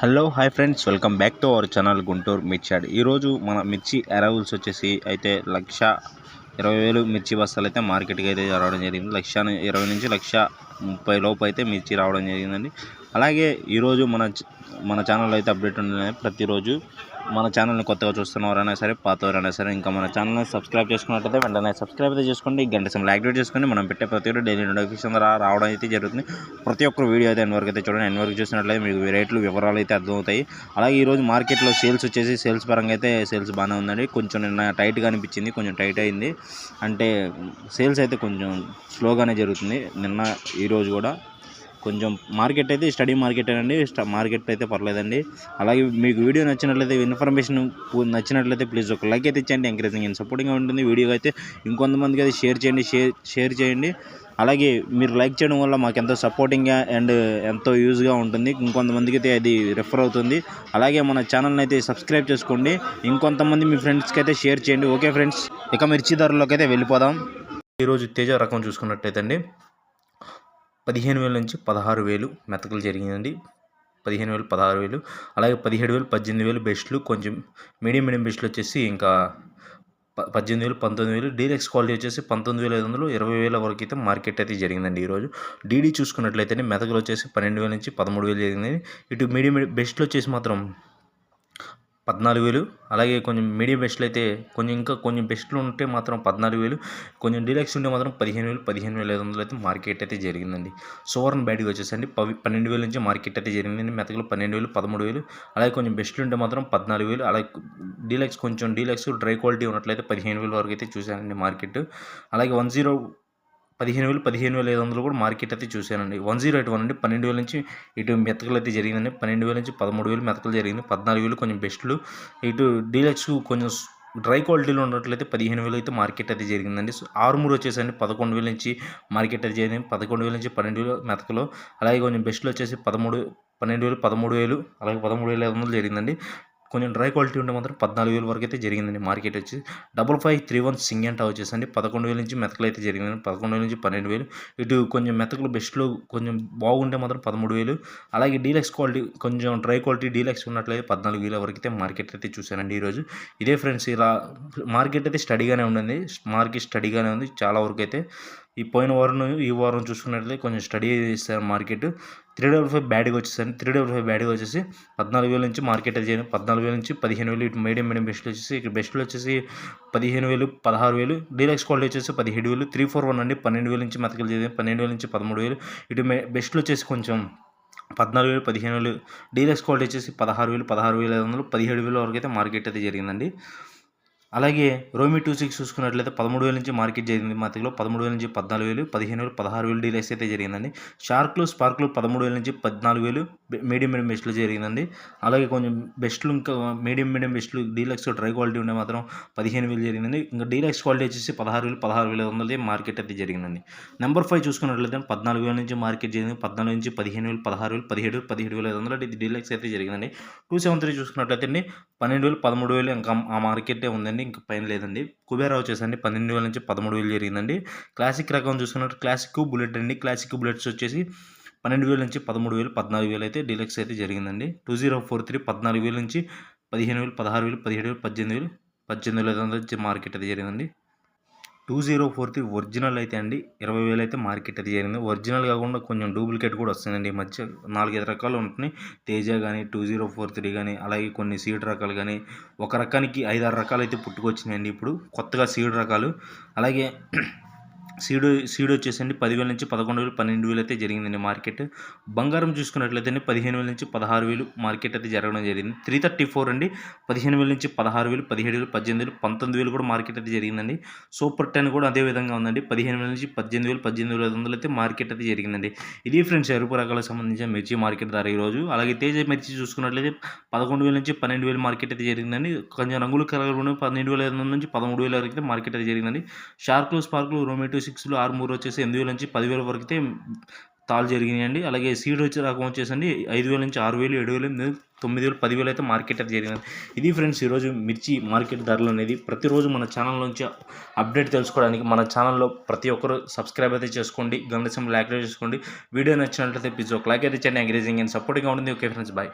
Hello hi friends welcome back to our channel Guntur మిర్చాడ్. ఈరోజు మన మిర్చి అరైవల్స్ వచ్చేసి అయితే లక్ష ఇరవై వేలు మిర్చి బస్తాలు అయితే మార్కెట్కి అయితే రావడం జరిగింది. లక్ష ఇరవై నుంచి లక్ష ముప్పై లోపు అయితే మిర్చి రావడం జరిగిందండి. అలాగే ఈరోజు మన మన ఛానల్ అయితే అప్డేట్ ఉన్నాయి ప్రతిరోజు మన ఛానల్ని కొత్తగా చూస్తున్నవారైనా సరే పాతవారైనా సరే ఇంకా మన ఛానల్ని సబ్స్క్రైబ్ చేసుకున్నట్టయితే వెంటనే సబ్స్క్రైబ్ అయితే చేసుకోండి. గంట సమయంలో యాక్టివేట్ చేసుకొని మనం పెట్టే ప్రతి ఒక్కటి డైలీ నోటిఫికేషన్ రావడం అయితే జరుగుతుంది. ప్రతి ఒక్కరు వీడియో అయితే ఎన్ వరకు అయితే చూడండి ఎన్ వరకు చూసినట్లయితే మీకు రేట్లు వివరాలు అయితే అర్థమవుతాయి. అలాగే ఈరోజు మార్కెట్లో సేల్స్ వచ్చేసి సేల్స్ పరంగా అయితే సేల్స్ బాగానే ఉందండి. కొంచెం నిన్న టైట్గా అనిపించింది కొంచెం టైట్ అయింది. అంటే సేల్స్ అయితే కొంచెం స్లోగానే జరుగుతుంది. నిన్న ఈరోజు కూడా కొంచెం మార్కెట్ అయితే స్టడీ మార్కెట్ అండి. మార్కెట్ అయితే పర్లేదండి. అలాగే మీకు వీడియో నచ్చినట్లయితే ఇన్ఫర్మేషన్ నచ్చినట్లయితే ప్లీజ్ ఒక లైక్ అయితే ఇచ్చండి ఎంకరేజింగ్ అండ్ సపోర్టింగ్గా ఉంటుంది. వీడియో అయితే ఇంకొంతమందికి అయితే షేర్ చేయండి. షేర్ షేర్ చేయండి. అలాగే మీరు లైక్ చేయడం వల్ల మాకు ఎంతో సపోర్టింగ్గా అండ్ ఎంతో యూజ్గా ఉంటుంది. ఇంకొంతమందికి అయితే అది రెఫర్ అవుతుంది. అలాగే మన ఛానల్ని అయితే సబ్స్క్రైబ్ చేసుకోండి. ఇంకొంతమంది మీ ఫ్రెండ్స్కి అయితే షేర్ చేయండి. ఓకే ఫ్రెండ్స్ ఇక మిర్చి ధరలోకి అయితే వెళ్ళిపోదాం. ఈరోజు తేజ రకం చూసుకున్నట్టయితే అండి. పదిహేను వేల నుంచి పదహారు వేలు మెతకలు జరిగిందండి. పదిహేను వేలు పదహారు వేలు అలాగే పదిహేడు వేలు పద్దెనిమిది వేలు బెస్ట్లు కొంచెం మీడియం మీడియం బెస్ట్లు వచ్చేసి ఇంకా పద్దెనిమిది వేలు పంతొమ్మిది వేలు డీలెక్స్ క్వాలిటీ వచ్చేసి పంతొమ్మిది వేల ఐదు వందలు ఇరవై వేల వరకు అయితే మార్కెట్ అయితే జరిగిందండి ఈరోజు. డీడీ చూసుకున్నట్లయితే మెతకలు వచ్చేసి పన్నెండు వేల నుంచి పదమూడు వేలు జరిగింది ఇటు మీడియం బెస్ట్లు వచ్చేసి మాత్రం పద్నాలుగు వేలు. అలాగే కొంచెం మీడియం బెస్ట్లు అయితే కొంచెం ఇంకా కొంచెం బెస్ట్లు ఉంటే మాత్రం పద్నాలుగు వేలు. కొంచెం డీలక్స్ ఉంటే మాత్రం పదిహేను వేలు పదిహేను వేల ఐదు వందలు అయితే మార్కెట్ అయితే జరిగిందండి. సువర్ణ బ్యాడ్గా వచ్చేసండి పవి పన్నెండు వేల నుంచి మార్కెట్ అయితే జరిగిందండి. మెతకలు పన్నెండు వేలు పదమూడు వేలు. అలాగే కొంచెం బెస్ట్లు ఉంటే మాత్రం పద్నాలుగు వేలు. అలాగే డీలక్స్ కొంచెం డీలక్స్ డ్రై క్వాలిటీ ఉన్నట్లయితే పదిహేను వేల వరకు అయితే చూశానండి మార్కెట్. అలాగే వన్ జీరో పదిహేను వేలు పదిహేను వేల ఐదు వందలు కూడా మార్కెట్ అయితే చూశానండి. వన్ జీరో ఎయిట్ వన్ అండి. పన్నెండు వేల నుంచి ఇటు మెతకలు అయితే జరిగిందండి. పన్నెండు వేల నుంచి పదమూడు వేలు మెతకలు జరిగింది. పద్నాలుగు వేలు కొంచెం బెస్ట్లు. ఇటు డీలక్స్ కొంచెం డ్రై క్వాలిటీలో ఉన్నట్లయితే పదిహేను వేలు అయితే మార్కెట్ అయితే జరిగిందండి. సో ఆరుమూరు వచ్చేసండి. పదకొండు వేల నుంచి మార్కెట్ అయితే జరిగింది. పదకొండు వేల నుంచి పన్నెండు వేలు మెతకలు. అలాగే కొంచెం బెస్ట్లు వచ్చేసి పదమూడు పన్నెండు వేలు పదమూడు వేలు అలాగే పదమూడు వేల ఐదు వందలు జరిగిందండి. కొంచెం డ్రై క్వాలిటీ ఉంటే మాత్రం పద్నాలుగు వేల వరకు అయితే జరిగిందండి. మార్కెట్ వచ్చి డబల్ ఫైవ్ త్రీ వన్ సింగంటా వచ్చేసండి పదకొండు వేల నుంచి మెతకలు అయితే జరిగిందండి పదకొండు వేల నుంచి పన్నెండు వేలు. ఇటు కొంచెం మెతకలు బెస్ట్లో కొంచెం బాగుంటే మాత్రం పదమూడు వేలు. అలాగే డీలక్స్ క్వాలిటీ కొంచెం డ్రై క్వాలిటీ డీలక్స్ ఉన్నట్లయితే పద్నాలుగు వేల వరకు అయితే మార్కెట్ అయితే చూశానండి ఈరోజు. ఇదే ఫ్రెండ్స్ ఇలా మార్కెట్ అయితే స్టడీగానే ఉండండి మార్కెట్ స్టడీగానే ఉంది. చాలా వరకు అయితే ఈ పోయిన వారం ఈ వారం చూసుకున్నట్లయితే కొంచెం స్టడీ చేస్తారు మార్కెట్ త్రీ డబల్ ఫైవ్ బ్యాడ్గా వచ్చేసరికి త్రీ డబల్ ఫైవ్ బ్యాడ్గా వచ్చేసి పద్నాలుగు వేల నుంచి మార్కెట్ అయితే పద్నాలుగు వేల నుంచి పదిహేను వేలు ఇటు మీడియం మీడియం బెస్ట్లు వచ్చేసి ఇక్కడ బెస్ట్లు వచ్చేసి పదిహేను వేలు పదహారు వేలు డీలక్స్ క్వాలిటీ వచ్చేసి పదిహేడు వేలు త్రీ ఫోర్ వన్ అండి. పన్నెండు వేల నుంచి మెతకలు చేయండి పన్నెండు వేల నుంచి పదమూడు వేలు ఇటు బెస్ట్లు వచ్చేసి కొంచెం పద్నాలుగు వేలు పదిహేను వేలు డీలక్స్ క్వాలిటీ వచ్చేసి పదహారు వేలు పదహారు వేల ఐదు వందలు పదిహేడు వేల వరకు అయితే మార్కెట్ అయితే జరిగిందండి. అలాగే రోమి టూ సిక్స్ చూసుకున్నట్లయితే పదమూడు వేల నుంచి మార్కెట్ జరిగింది. మార్కెట్లో పదమూడు వేల నుంచి పద్నాలుగు వేలు పదిహేను వేలు పదహారు వేలు డీలక్స్ అయితే జరిగిందండి. షార్క్లు స్పార్క్లు పదమూడు వేల నుంచి పద్నాలుగు వేలు మీడియం మీడియం బెస్ట్లు జరిగిందండి. అలాగే కొంచెం బెస్ట్లు ఇంకా మీడియం మీడియం బెస్ట్లు డీలక్స్ డ్రై క్వాలిటీ ఉండే మాత్రం పదిహేను వేలు జరిగిందండి. ఇంకా డీలక్స్ క్వాలిటీ వచ్చేసి పదహారు వేలు పదహారు వేల వందలది మార్కెట్ అయితే జరిగిందండి. నెంబర్ ఫైవ్ చూసుకున్నట్లయితే పద్నాలుగు వేల నుంచి మార్కెట్ జరిగింది. పద్నాలుగు నుంచి పదిహేను వేలు పదహారు వేలు పదిహేడు పదిహేడు వేల ఐదు వందలు ఇది డీలక్స్ అయితే జరిగిందండి. టూ సెవెన్ త్రీ చూసుకున్నట్లయితే అండి పన్నెండు వేలు పదమూడు వేలు ఇంకా ఆ మార్కెటే ఉందండి ఇంకా పైన లేదండి. కుబేరా వచ్చేసండి పన్నెండు వేల నుంచి పదమూడు వేలు జరిగిందండి. క్లాసిక్ రకం చూసుకున్నట్టు క్లాసిక్ బుల్లెట్ అండి. క్లాసిక్ బుల్లెట్స్ వచ్చేసి పన్నెండు వేల నుంచి పదమూడు వేలు పద్నాలుగు వేలు అయితే డీలక్స్ అయితే జరిగిందండి. టూ జీరో ఫోర్ త్రీ పద్నాలుగు వేల నుంచి పదిహేను వేలు పదహారు వేలు పదిహేడు వేలు పద్దెనిమిది వేలు పద్దెనిమిది వేల మార్కెట్ అయితే జరిగిందండి. Two zero four three original అయితే అండి. ఇరవై వేలు అయితే మార్కెట్ అయితే జరిగింది. ఒరిజినల్ కాకుండా కొంచెం డూప్లికేట్ కూడా వస్తుందండి. ఈ మధ్య నాలుగైదు రకాలు ఉంటున్నాయి. తేజ కానీ టూ జీరో ఫోర్ త్రీ కానీ అలాగే కొన్ని సీడ్ రకాలు కానీ ఒక రకానికి ఐదారు రకాలు అయితే పుట్టుకొచ్చినాయండి ఇప్పుడు. కొత్తగా సీడ్ రకాలు. అలాగే సీడ్ సీడ్ వచ్చేసండి పదివేల నుంచి పదకొండు వేలు పన్నెండు వేలు అయితే జరిగిందండి మార్కెట్. బంగారం చూసుకున్నట్లయితే పదిహేను వేల నుంచి పదహారు వేలు మార్కెట్ అయితే జరగడం జరిగింది. త్రీ థర్టీ ఫోర్ అండి పదిహేను వేల నుంచి పదహారు వేలు పదిహేడు వేలు పద్దెనిమిది వేలు పంతొమ్మిది వేలు కూడా మార్కెట్ అయితే జరిగిందండి. సూపర్ టెన్ కూడా అదే విధంగా ఉందండి. పదిహేను వేల నుంచి పద్దెనిమిది వేలు పద్దెనిమిది వేల ఐదు వందలు అయితే మార్కెట్ అయితే జరిగిందండి. ఇది ఫ్రెండ్స్ ఎరుపు రకాలకు సంబంధించిన మిర్చి మార్కెట్ ధర ఈరోజు. అలాగే తేజ మిర్చి చూసుకున్నట్లయితే పదకొండు వేల నుంచి పన్నెండు వేలు మార్కెట్ అయితే జరిగిందండి. కొంచెం రంగులు కలగలు పన్నెండు వేల ఐదు వందల నుంచి పదమూడు వేల వరకు అయితే మార్కెట్ అయితే జరిగిందండి. షార్క్లు స్పార్క్లు రోమేటో సిక్స్లు ఆరు మూడు వచ్చేసి ఎనిమిది వేల నుంచి పదివేల వరకు అయితే తాళ్ళు జరిగినాయండి. అలాగే సీడ్ వచ్చే రకం వచ్చేసండి ఐదు వేల నుంచి ఆరు వేలు ఏడు వేలు ఎనిమిది తొమ్మిది వేలు పదివేలు అయితే మార్కెట్ అయితే జరిగింది. ఇది ఫ్రెండ్స్ ఈరోజు మిర్చి మార్కెట్ ధరలు అనేది ప్రతిరోజు మన ఛానల్ నుంచి అప్డేట్ తెలుసుకోవడానికి మన ఛానల్లో ప్రతి ఒక్కరు సబ్స్క్రైబ్ అయితే చేసుకోండి గంట సింబల్ చేసుకోండి. వీడియో నచ్చినట్లయితే ప్లీజ్ ఒక లైక్ అయితే చేయండి ఎంకరేజింగ్ అండ్ సపోర్టింగ్గా ఉంటుంది. Okay friends bye.